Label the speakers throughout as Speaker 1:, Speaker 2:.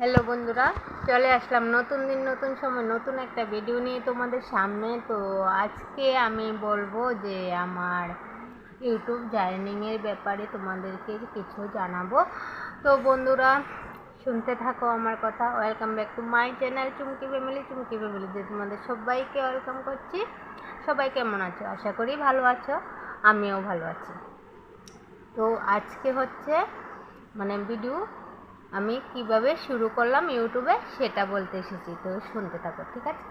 Speaker 1: Hello বন্ধুরা, চলে আসলাম নতুন দিন, নতুন সময়, নতুন একটা ভিডিও নিয়ে তোমাদের সামনে। তো আজকে আমি বলব যে আমার ইউটিউব জার্নিংয়ের ব্যাপারে তোমাদেরকে কিছু জানাব। তো বন্ধুরা, শুনতে থাকো আমার কথা। Welcome back to my channel Chumki family Chumki family যে তোমাদের সবাইকে ওয়েলকাম করছি। সবাই কেমন আছো? আশা করি ভালো আছো, আমিও ভালো আছি। তো আজকে হচ্ছে মানে ভিডিও আমি কীভাবে শুরু করলাম ইউটিউবে সেটা বলতে এসেছি, তো শুনতে থাকো, ঠিক আছে?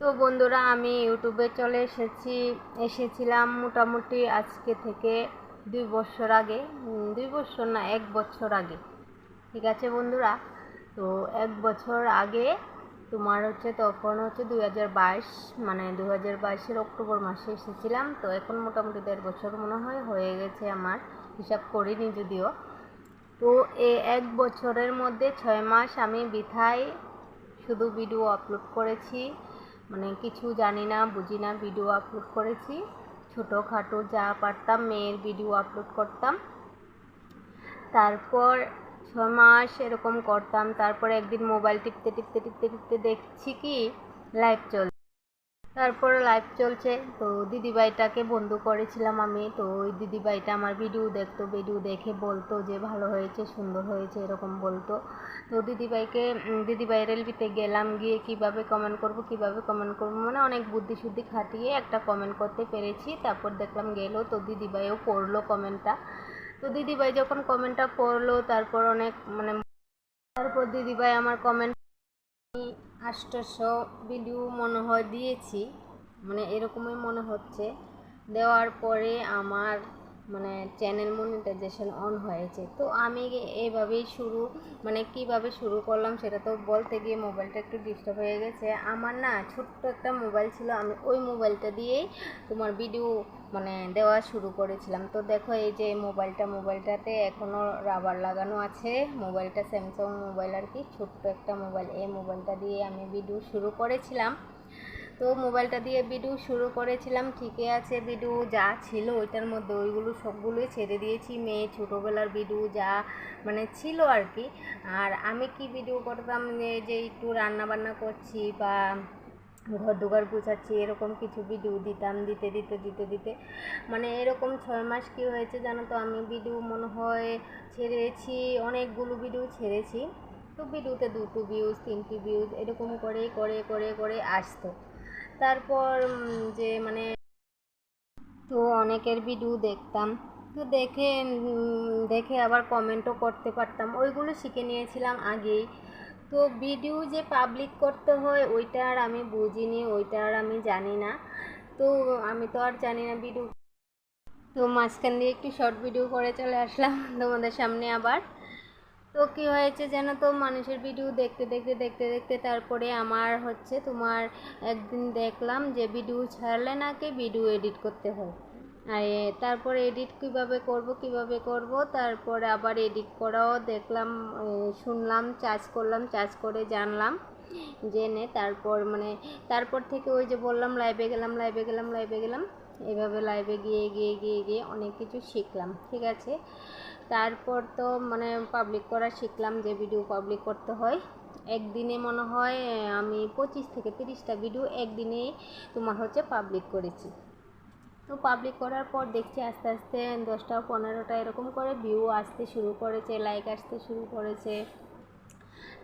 Speaker 1: তো বন্ধুরা, আমি ইউটিউবে চলে এসেছি, এসেছিলাম মোটামুটি আজকে থেকে দুই বছর আগে দুই বছর না, এক বছর আগে, ঠিক আছে বন্ধুরা? তো এক বছর আগে তোমার হচ্ছে তখন হচ্ছে দুই হাজার বাইশ মানে দু হাজার বাইশের অক্টোবর মাসে এসেছিলাম, তো এখন মোটামুটি দেড় বছর মনে হয় হয়ে গেছে আমার, হিসাব করিনি যদিও। তো এ এক বছরের মধ্যে ছয় মাস আমি বৃথায় শুধু ভিডিও আপলোড করেছি। মানে কিছু জানি না, বুঝি না ভিডিও আপলোড করেছি। ছোটোখাটো যা পারতাম, মেয়ের ভিডিও আপলোড করতাম। তারপর ছ মাস এরকম করতাম। তারপর একদিন মোবাইল টিপতে টিপতে টিপতে টিপতে দেখছি কি লাইভ চলছে। তারপর লাইভ চলছে। তো দিদিভাইটাকে বন্ধু করেছিলাম আমি। তো ওই দিদিভাইটা আমার ভিডিও দেখতো। ভিডিও দেখে বলতো যে ভালো হয়েছে সুন্দর হয়েছে এরকম বলতো। তো দিদিভাইকে উম, দিদিভাইয়ের এলবিতে গেলাম গিয়ে কীভাবে কমেন্ট করব কীভাবে কমেন্ট করব মানে অনেক বুদ্ধি শুদ্ধি খাটিয়ে একটা কমেন্ট করতে পেরেছি। তারপর দেখলাম গেলো তো দিদিভাইও পড়ল কমেন্টটা তো দিদিভাই যখন কমেন্টটা পড়ল তারপর অনেক মানে তারপর দিদিভাই আমার কমেন্ট আষ্টশো ভিডিও মনে হয় দিয়েছি। মানে এরকমই মনে হচ্ছে। দেওয়ার পরে আমার মানে চ্যানেল মনিটাইজেশন অন হয়েছে। তো আমি এভাবেই শুরু মানে কীভাবে শুরু করলাম সেটা তো বলতে গিয়ে মোবাইলটা একটু ডিস্টার্ব হয়ে গেছে। আমার না ছোট্ট একটা মোবাইল ছিল, আমি ওই মোবাইলটা দিয়েই তোমার ভিডিও মানে দেওয়া শুরু করেছিলাম। তো দেখো এই যে মোবাইলটা মোবাইলটাতে এখনও রাবার লাগানো আছে। মোবাইলটা স্যামসাং মোবাইল আর কি, ছোট্ট একটা মোবাইল এই মোবাইলটা দিয়ে আমি ভিডিও শুরু করেছিলাম। তো মোবাইলটা দিয়ে ভিডিও শুরু করেছিলাম। ঠিকই আছে ভিডিও যা ছিল ওইটার মধ্যে ওইগুলো সবগুলোই ছেড়ে দিয়েছি। মেয়ে, ছোটোবেলার ভিডিও যা মানে ছিল আর কি আর আমি কি ভিডিও করতাম যে একটু রান্না বান্না করছি বা ঘর দুয়ার গুছাচ্ছি, এরকম কিছু ভিডিও দিতাম, দিতে দিতে দিতে দিতে। মানে এরকম ছয় মাস কি হয়েছে জানো তো, আমি ভিডিও মনে হয় ছেড়েছি, অনেকগুলো ভিডিও ছেড়েছি। তো ভিডিওতে দুটো ভিউজ তিনটি ভিউজ এরকম করে করে করে করে আসতো। তারপর যে মানে তো অনেকের ভিডিও দেখতাম। তো দেখে দেখে আবার কমেন্টও করতে পারতাম। ওইগুলো শিখে নিয়েছিলাম আগেই। তো ভিডিও যে পাবলিক করতে হয়, ওইটা আর আমি বুঝিনি, ওইটা আর আমি জানি না। তো আমি তো আর জানি না ভিডিও তো মাঝখান দিয়ে একটু শর্ট ভিডিও করে চলে আসলাম তোমাদের সামনে আবার। তো কী হয়েছে যেন তো মানুষের ভিডিও দেখতে দেখতে দেখতে দেখতে তারপরে আমার হচ্ছে তোমার একদিন দেখলাম যে ভিডিও ছাড়লে নাকি ভিডিও এডিট করতে হয়। আর তারপরে এডিট কীভাবে করব কীভাবে করব? তারপরে আবার এডিট করাও দেখলাম শুনলাম, চার্জ করলাম, চার্জ করে জানলাম, জেনে তারপর মানে তারপর থেকে ওই যে বললাম লাইভে গেলাম লাইভে গেলাম লাইভে গেলাম। এভাবে লাইভে গিয়ে গিয়ে গিয়ে গিয়ে অনেক কিছু শিখলাম, ঠিক আছে? তারপর তো মানে পাবলিক করা শিখলাম যে ভিডিও পাবলিক করতে হয়। একদিনে মনে হয় আমি পঁচিশ থেকে তিরিশটা ভিডিও একদিনেই তোমার হচ্ছে পাবলিক করেছি। তো পাবলিক করার পর দেখছি আস্তে আস্তে দশটা, পনেরোটা এরকম করে ভিউ আসতে শুরু করেছে লাইক আসতে শুরু করেছে।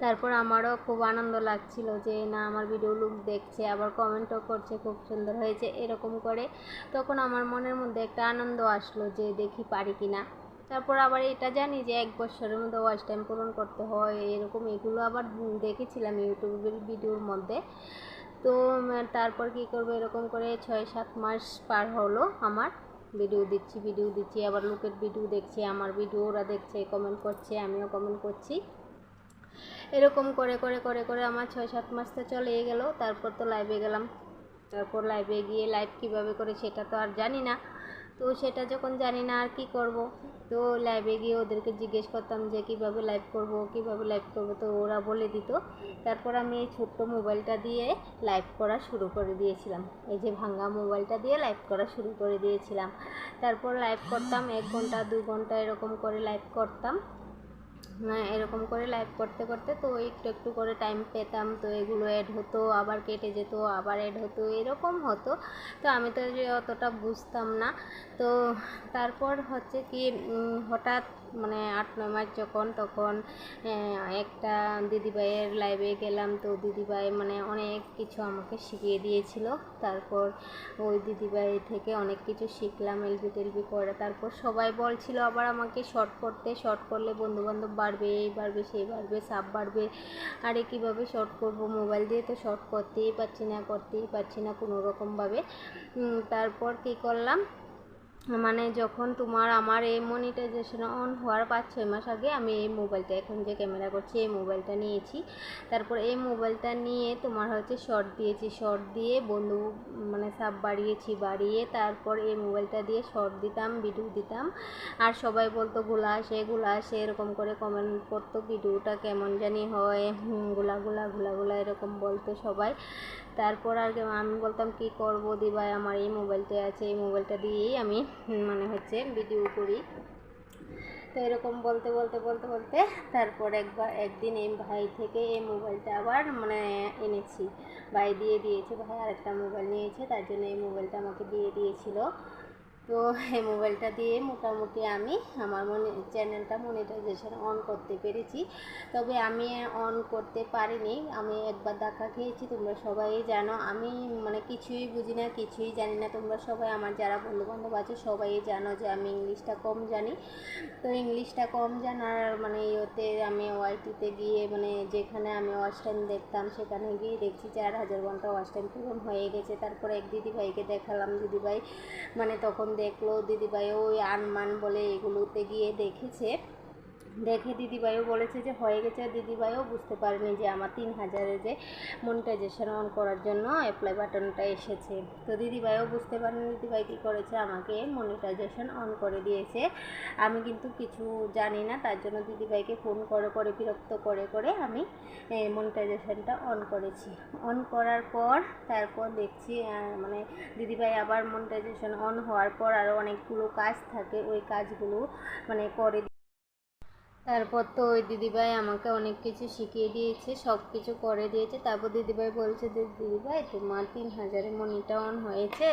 Speaker 1: তারপর আমারও খুব আনন্দ লাগছিল যে, না, আমার ভিডিও লুক দেখছে, আবার কমেন্টও করছে, খুব সুন্দর হয়েছে, এরকম করে। তখন আমার মনের মধ্যে একটা আনন্দ আসলো যে, দেখি পারি কি না তারপর আবার এটা জানি যে এক বছরের মধ্যে ওয়াচ টাইম পূরণ করতে হয়, এরকম এগুলো আবার দেখেছিলাম ইউটিউবের ভিডিওর মধ্যে। তো তারপর কি করব, এরকম করে ছয় সাত মাস পার হলো আমার। ভিডিও দিচ্ছি ভিডিও দিচ্ছি, আবার লোকের ভিডিও দেখছি, আমার ভিডিও ওরা দেখছে কমেন্ট করছে, আমিও কমেন্ট করছি। এরকম করে করে করে করে আমার ছয় সাত মাস তো চলেই গেল, তারপর তো লাইভে গেলাম। তারপর লাইভে গিয়ে লাইভ কীভাবে করে সেটা তো আর জানি না। তো সেটা যখন জানি না আর কি করব, তো লাইভে গিয়ে ওদেরকে জিজ্ঞেস করতাম যে কীভাবে লাইভ করব, কীভাবে লাইভ করব, তো ওরা বলে দিত। তারপর আমি এই ছোট্ট মোবাইলটা দিয়ে লাইভ করা শুরু করে দিয়েছিলাম। এই যে ভাঙ্গা মোবাইলটা দিয়ে লাইভ করা শুরু করে দিয়েছিলাম। তারপর লাইভ করতাম, এক ঘণ্টা, দু ঘণ্টা এরকম করে লাইভ করতাম। এরকম করে লাইভ করতে করতে তো একটু একটু করে টাইম পেতাম। তো এগুলো অ্যাড হতো, আবার কেটে যেত, আবার অ্যাড হতো, এরকম হতো। তো আমি তো যে অতটা বুঝতাম না। তো তারপর হচ্ছে কি হঠাৎ মানে আট, নয় মাস যখন, তখন একটা দিদিভাইয়ের লাইভে গেলাম। তো দিদিভাই মানে অনেক কিছু আমাকে শিখিয়ে দিয়েছিল। তারপর ওই দিদিভাই থেকে অনেক কিছু শিখলাম, এলবি টেলবি করে। তারপর সবাই বলছিল, আবার আমাকে শর্ট করতে শর্ট করলে বন্ধুবান্ধব বাড়বে, এই বাড়বে, সেই বাড়বে সাপ বাড়বে। আরে কীভাবে শর্ট করব? মোবাইল দিয়ে তো শর্ট করতেই পারছি না, করতেই পারছি না কোনো রকমভাবে। তারপর কী করলাম? মানে যখন তোমার আমার এই মনিটাইজেশন অন হওয়ার পাঁচ ছয় মাস আগে আমি এই মোবাইলটা এখন যে ক্যামেরা করছি, এই মোবাইলটা নিয়েছি। তারপর এই মোবাইলটা নিয়ে তোমার হচ্ছে শর্ট দিয়েছি। শর্ট দিয়ে বন্ধু মানে সাপ বাড়িয়েছি, বাড়িয়ে তারপর এই মোবাইলটা দিয়ে শর্ট দিতাম ভিডিও দিতাম। আর সবাই বলতো, গুলা আসে গুলা আসে, এরকম করে কমেন্ট করতো ভিডিওটা কেমন জানি হয়? গুলা গুলা গুলা গুলা, এরকম বলতো সবাই। তারপর আর আমি বলতাম, কি করব দিবাই আমার এই মোবাইলটা আছে, এই মোবাইলটা দিয়েই আমি মানে হচ্ছে ভিডিও করি। তো এরকম বলতে বলতে বলতে বলতে তারপর একবার, একদিন এই ভাই থেকে এই মোবাইলটা আবার মানে এনেছি। ভাই দিয়ে দিয়েছে, ভাই আরেকটা মোবাইল নিয়েছে, তার জন্য এই মোবাইলটা আমাকে দিয়ে দিয়েছিল। তো এই মোবাইলটা দিয়ে মোটামুটি আমি আমার মনে, চ্যানেলটা মনিটাইজেশন অন করতে পেরেছি। তবে আমি অন করতে পারিনি। আমি একবার ধাক্কা খেয়েছি, তোমরা সবাই জানো। আমি মানে কিছুই বুঝি না, কিছুই জানি না। তোমরা সবাই আমার, যারা বন্ধুবান্ধব আছে, সবাই জানো যে আমি ইংলিশটা কম জানি। তো ইংলিশটা কম জানার মানে ইয়েতে আমি ওয়াইটিতে গিয়ে মানে যেখানে আমি ওয়াচ টাইম দেখতাম, সেখানে গিয়ে দেখছি চার হাজার ঘণ্টা ওয়াচ টাইম পূরণ হয়ে গেছে। তারপরে এক দিদিভাইকে দেখালাম। দিদিভাই মানে তখন দেখল দিদিভাই ওই আনমান বলে এগুলোতে গিয়ে দেখেছে। দেখে দিদিভাইও বলেছে যে হয়ে গেছে। দিদিভাইও বুঝতে পারেনি যে আমার তিন হাজারে যে মনিটাইজেশন অন করার জন্য অ্যাপ্লাই বাটনটা এসেছে। তো দিদিভাইও বুঝতে পারেনি, দিদিভাই কী করেছে? আমাকে মনিটাইজেশন অন করে দিয়েছে। আমি কিন্তু কিছু জানি না, তার জন্য দিদিভাইকে ফোন করে করে, বিরক্ত করে করে আমি মনিটাইজেশনটা অন করেছি। অন করার পর, তারপর দেখছি মানে দিদিভাই আবার মনিটাইজেশন অন হওয়ার পর আরও অনেকগুলো কাজ থাকে। ওই কাজগুলো মানে করে তারপর তো ওই দিদিভাই আমাকে অনেক কিছু শিখিয়ে দিয়েছে সব কিছু করে দিয়েছে। তারপর দিদিভাই বলছে যে, দিদিভাই, তোমার তিন হাজারের মনিটা অন হয়েছে।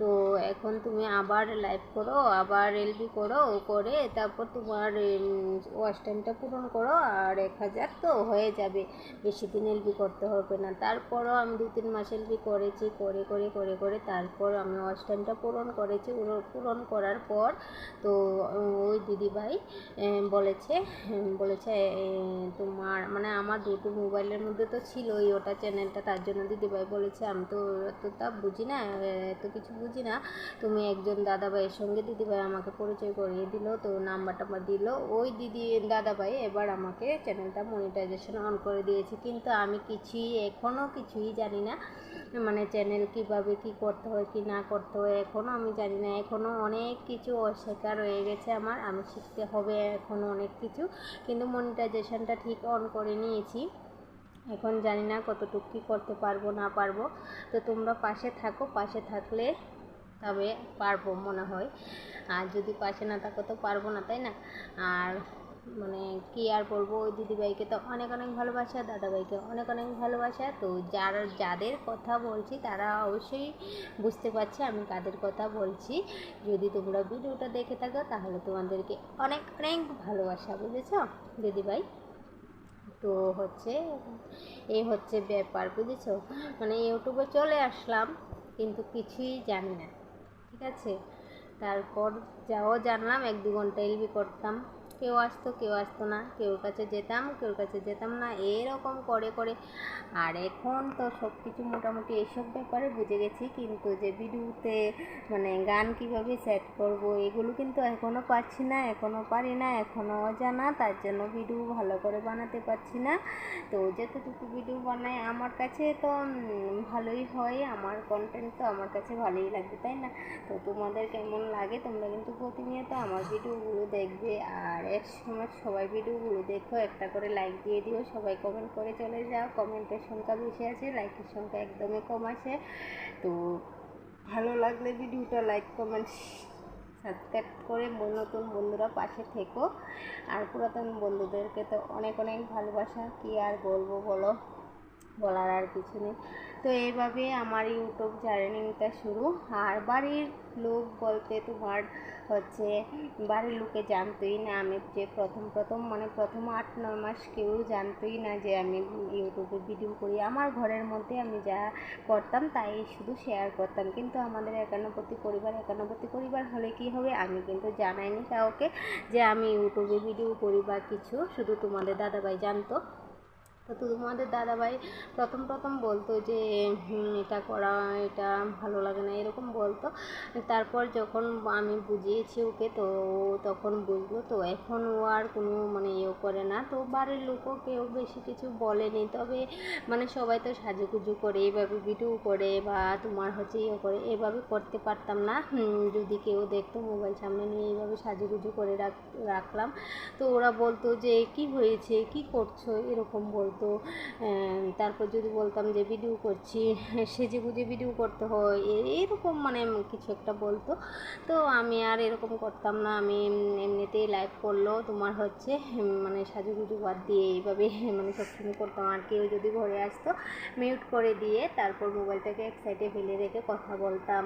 Speaker 1: তো এখন তুমি আবার লাইভ করো, আবার এলবি করো করে তারপর তোমার ওয়াচ টাইমটা পূরণ করো আর এক হাজার তো হয়ে যাবে। বেশি দিন এলবি করতে হবে না। তারপরও আমি দু তিন মাস এলবি করেছি, করে করে করে করে তারপর আমি ওয়াচ টাইমটা পূরণ করেছি। পূরণ করার পর তো ওই দিদিভাই বলেছে উম, বলেছে তোমার মানে আমার দুটো মোবাইলের মধ্যে তো ছিলই ওটা চ্যানেলটা তার জন্য দিদিভাই বলেছে আমি তো তা বুঝি না এত কিছু বুঝি না। তুমি একজন দাদাভাইয়ের সঙ্গে দিদিভাই আমাকে পরিচয় করিয়ে দিল তো নাম্বার টাম্বার দিল। ওই দিদি দাদাভাই এবার আমাকে চ্যানেলটা মনিটাইজেশন অন করে দিয়েছে। কিন্তু আমি কিছুই এখনও কিছুই জানি না। মানে চ্যানেল কীভাবে কি করতে হয়, কি না করতে হয় এখনও আমি জানি না। এখনও অনেক কিছু অশেখা রয়ে গেছে আমার, আমি শিখতে হবে এখনও অনেক কিছু। কিন্তু মনিটাইজেশনটা ঠিক অন করে নিয়েছি। এখন জানি না কতটুকু কী করতে পারব, না পারব। তো তোমরা পাশে থাকো, পাশে থাকলে তবে পারব মনে হয়। আর যদি পাশে না থাকো তো পারব না, তাই না? আর মানে কি আর বলব, ওই দিদিভাইকে তো অনেক অনেক ভালোবাসা, দাদাভাইকে অনেক অনেক ভালোবাসা। তো যারা, যাদের কথা বলছি তারা অবশ্যই বুঝতে পারছে আমি কাদের কথা বলছি। যদি তোমরা ভিডিওটা দেখে থাকো তাহলে তোমাদেরকে অনেক অনেক ভালোবাসা, বুঝেছ দিদিভাই? তো হচ্ছে এই হচ্ছে ব্যাপার, বুঝেছ? মানে ইউটিউবে চলে আসলাম, কিন্তু কিছুই জানি না, ঠিক আছে? তারপর যাও জানলাম, এক দু ঘণ্টা এলবি করতাম। কেউ আসতো কেউ আসতো না। কেউ কাছে যেতাম কেউ কাছে যেতাম না। এরকম করে করে। আর এখন তো সব কিছু মোটামুটি এইসব ব্যাপারে বুঝে গেছি। কিন্তু যে ভিডিওতে মানে গান কীভাবে সেট করব, এগুলো কিন্তু এখনও পারছি না এখনও পারি না এখনও অজানা। তার জন্য ভিডিও ভালো করে বানাতে পারছি না। তো যতটুকু ভিডিও বানাই আমার কাছে তো ভালোই হয়। আমার কন্টেন্ট তো আমার কাছে ভালোই লাগবে, তাই না? তো তোমাদের কেমন লাগে? তোমরা কিন্তু প্রতিনিয়ত আমার ভিডিওগুলো দেখবে। আর এক সময় সবাই ভিডিওগুলো দেখো, একটা করে লাইক দিয়ে দিও, সবাই কমেন্ট করে চলে যাও। কমেন্টের সংখ্যা বেশি আছে লাইকের সংখ্যা একদমই কম আছে। তো ভালো লাগলে ভিডিওটা লাইক কমেন্ট সাবস্ক্রাইব করে নতুন বন্ধুরা পাশে থেকো। আর পুরাতন বন্ধুদেরকে তো অনেক অনেক ভালোবাসা, কি আর বলব বলো? বলার আর কিছু নেই। তো এইভাবে আমার ইউটিউব জার্নিটা শুরু। আর বাড়ির লোক বলতে তোমার হচ্ছে, বাড়ির লোকে জানতোই না। আমি যে প্রথম প্রথম মানে প্রথম আট, নয় মাস কেউ জানতোই না যে আমি ইউটিউবে ভিডিও করি। আমার ঘরের মধ্যে আমি যা করতাম তাই শুধু শেয়ার করতাম। কিন্তু আমাদের একান্নবর্তী পরিবার একান্নবর্তী পরিবার হলে কি হবে? আমি কিন্তু জানাইনি কাউকে যে আমি ইউটিউবে ভিডিও করি বা কিছু। শুধু তোমাদের দাদাভাই জানতো। তো তোমাদের দাদাভাই প্রথম প্রথম বলতো যে এটা করা, এটা ভালো লাগে না। এরকম বলতো। তারপর যখন আমি বুঝিয়েছি ওকে, তো ও তখন বুঝলো। তো এখন ও আর কোনো মানে ইয়ে করে না। তো বাড়ির লোকও কেউ বেশি কিছু বলেনি। তবে মানে সবাই তো সাজুগুজু করে এইভাবে ভিডিও করে বা তোমার হচ্ছে ইয়ে করে, এভাবে করতে পারতাম না। যদি কেউ দেখতো মোবাইল সামনে নিয়ে এইভাবে সাজুগুজু করে রাখ, রাখলাম। তো ওরা বলতো যে, কি হয়েছে? কি করছ? এরকম বলতো। আহ, তারপর যদি বলতাম যে ভিডিও করছি সেজে গুজে ভিডিও করতে হয় এরকম মানে কিছু একটা বলতো। তো আমি আর এরকম করতাম না আমি এমনিতেই লাইভ করল। তোমার হচ্ছে মানে সাজুগুজু বাদ দিয়ে এইভাবে মানে সবসময় করতাম। আর কেউ যদি ঘরে আসতো মিউট করে দিয়ে তারপর মোবাইলটাকে এক সাইডে ফেলে রেখে কথা বলতাম।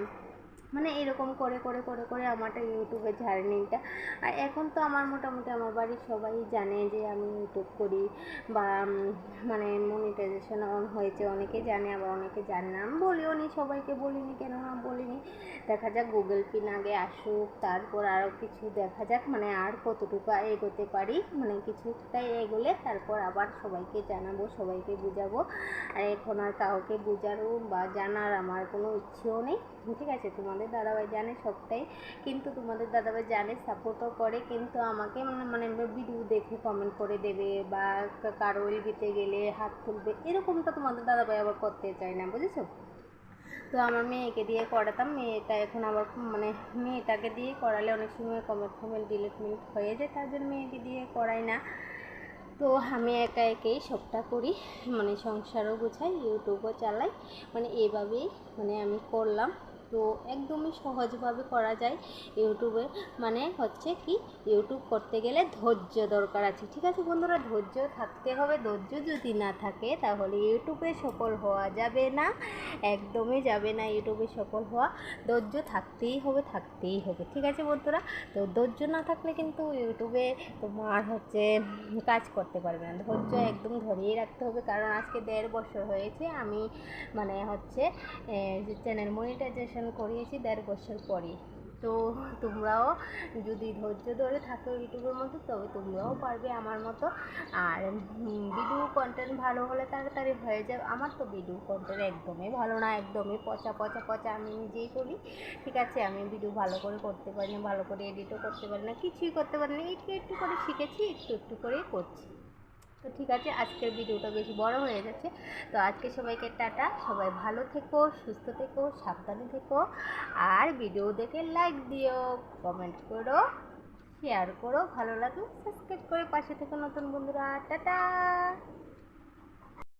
Speaker 1: মানে এরকম করে করে করে করে আমারটা ইউটিউবের জার্নিটা। আর এখন তো আমার মোটামুটি আমার বাড়ির সবাই জানে যে আমি ইউটিউব করি বা মানে মনিটাইজেশন অন হয়েছে। অনেকে জানে, আবার অনেকে জানে না। আমি বলিও নি, সবাইকে বলিনি, কেন না বলিনি। দেখা যাক গুগল পিন আগে আসুক, তারপর আরও কিছু দেখা যাক মানে আর কতটুকু এগোতে পারি। মানে কিছুটাই এগোলে তারপর আবার সবাইকে জানাব, সবাইকে বুঝাবো। আর এখন আর কাউকে বোঝারও বা জানার আমার কোনো ইচ্ছেও নেই। ঠিক আছে তোমাদের দাদাভাই জানে সবটাই, কিন্তু তোমাদের দাদাভাই জানে সাপোর্টও করে, কিন্তু আমাকে মানে মানে ভিডিও দেখে কমেন্ট করে দেবে বা কারও এলবিতে গেলে হাত তুলবে, এরকমটা তোমাদের দাদাভাই আবার করতে চায় না, বুঝেছ? তো আমার মেয়েকে দিয়ে করাতাম, মেয়েটা এখন আবার মানে মেয়েটাকে দিয়ে করালে অনেক সময় কমেন্ট ফমেন্ট ডিলিট মিলিট হয়ে যায়, তার জন্য মেয়েকে দিয়ে করাই না। তো আমি একা একেই সবটা করি মানে সংসারও গোছাই ইউটিউবও চালাই মানে এভাবেই মানে আমি করলাম। তো একদমই সহজভাবে করা যায় ইউটিউবে। মানে হচ্ছে কি, ইউটিউব করতে গেলে ধৈর্য দরকার আছে। ঠিক আছে বন্ধুরা, ধৈর্য থাকতে হবে। ধৈর্য যদি না থাকে, তাহলে ইউটিউবে সফল হওয়া যাবে না। একদমই যাবে না ইউটিউবে সফল হওয়া। ধৈর্য থাকতেই হবে থাকতেই হবে। ঠিক আছে বন্ধুরা? তো ধৈর্য না থাকলে কিন্তু ইউটিউবে তোমার হচ্ছে কাজ করতে পারবে না। ধৈর্য একদম ধরিয়ে রাখতে হবে। কারণ আজকে দেড় বছর হয়েছে, আমি মানে হচ্ছে চ্যানেল মনিটাইজেশন করিয়েছি, দেড় বছর পরে তো তোমরাও যদি ধৈর্য ধরে থাকো ইউটিউবের মধ্যে তবে তোমরাও পারবে আমার মতো। আর ভিডিও কন্টেন্ট ভালো হলে তাড়াতাড়ি হয়ে যাবে আমার তো ভিডিও কন্টেন্ট একদমই ভালো না, একদমই পচা পচা পচা। আমি নিজেই করি। ঠিক আছে, আমি ভিডিও ভালো করে করতে পারি না ভালো করে এডিটও করতে পারি না, কিছুই করতে পারি না। একটু একটু করে শিখেছি, একটু একটু করেই করছি। তো ঠিক আছে, আজকের ভিডিওটা বেশি বড় হয়ে যাচ্ছে তো আজকে সবাইকে টাটা, সবাই ভালো থেকো, সুস্থ থেকো, সাবধানে থেকো। আর ভিডিও দেখে লাইক দিও কমেন্ট করো শেয়ার করো, ভালো লাগলে সাবস্ক্রাইব করে পাশে থেকো নতুন বন্ধুরা। টাটা!